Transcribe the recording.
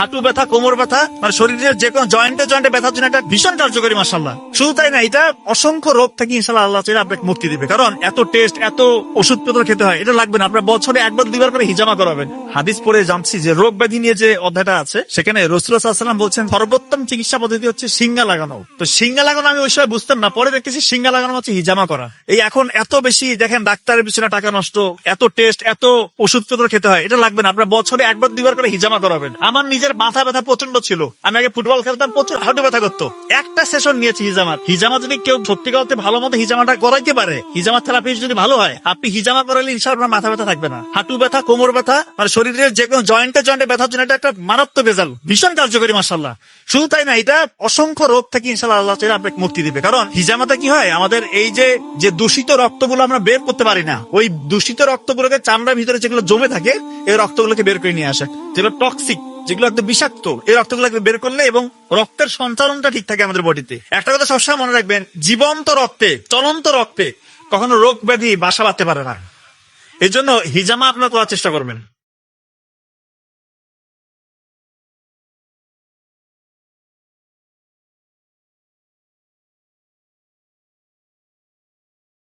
হাঁটু ব্যথা, কোমর ব্যথা মানে শরীরের যে কোনো জয়েন্টে জয়েন্টে ব্যথার জন্য একটা ভীষণ কার্যকরী মাসাল্লাহ শুধু তাই না, এটা অসংখ্য রোগ থেকে ইনশাল্লাহ আল্লাহ চাইলে আপনাকে মুক্তি দিবে। কারণ এত টেস্ট এত ওষুধপত্র খেতে হয়, এটা লাগবে না। আপনার বছরে একবার, দুইবার করে হিজামা করাবেন। হাদিস পড়ে জানছি যে রোগ ব্যাধি নিয়ে যে অধ্যায়টা আছে, সেখানে রসুলাম বলছেন, সর্বোত্তম চিকিৎসা পদ্ধতি হচ্ছে সিঙ্গা লাগানো। তো সিঙ্গা লাগানো আমি ওই সময় বুঝতাম না, পরে দেখতেছি সিঙ্গা লাগানো হচ্ছে হিজামা করা। এই এখন এত বেশি, দেখেন ডাক্তারের পিছনে টাকা নষ্ট, এত টেস্ট এত ওষুধপত্র খেতে হয়, এটা লাগবে না। আপনার বছরে একবার, দুইবার করে হিজামা করাবেন। আমার নিজের মাথা ব্যথা প্রচণ্ড ছিল। আমি আগে ফুটবল খেলতাম প্রচুর হাঁটু ব্যথা করতো। একটা সেশন নিয়েছি হিজামার। হিজামা যদি কেউ সত্যি করতে ভালো মতো হিজামাটা করাইতে পারে হিজামা থেরাপি যদি ভালো হয়, আপনি হিজামা করালে ইনশাল্লাহ আপনার মাথা ব্যথা থাকবে না। হাঁটু ব্যথা, কোমর ব্যথা মানে শরীরের যে কোনো জয়েন্টে জয়েন্টে ব্যথার জন্য এটা একটা মারাত্মক রেজাল্ট ভীষণ কার্যকরী মাসাল্লাহ শুধু তাই না, এটা অসংখ্য রোগ থেকে ইনশাল্লাহ আল্লাহ চাইলে আপনাকে মুক্তি দিবে। কারণ হিজামাতে কি হয়, আমাদের এই যে যে দূষিত রক্তগুলো আমরা বের করতে পারি না, ওই দূষিত রক্তগুলোকে চামড়ার ভিতরে যেগুলো জমে থাকে, এই রক্তগুলোকে বের করে নিয়ে আসে। যেগুলো টক্সিক যেগুলো একদম বিষাক্ত, এই রক্তগুলো বের করলে এবং রক্তের সঞ্চালনটা ঠিক থাকে আমাদের বডিতে। একটা কথা সবসময় মনে রাখবেন, জীবন্ত রক্তে, চলন্ত রক্তে কখনো রোগ ব্যাধি বাসা বাঁধতে পারে না। এই জন্য হিজামা আপনার করার চেষ্টা করবেন।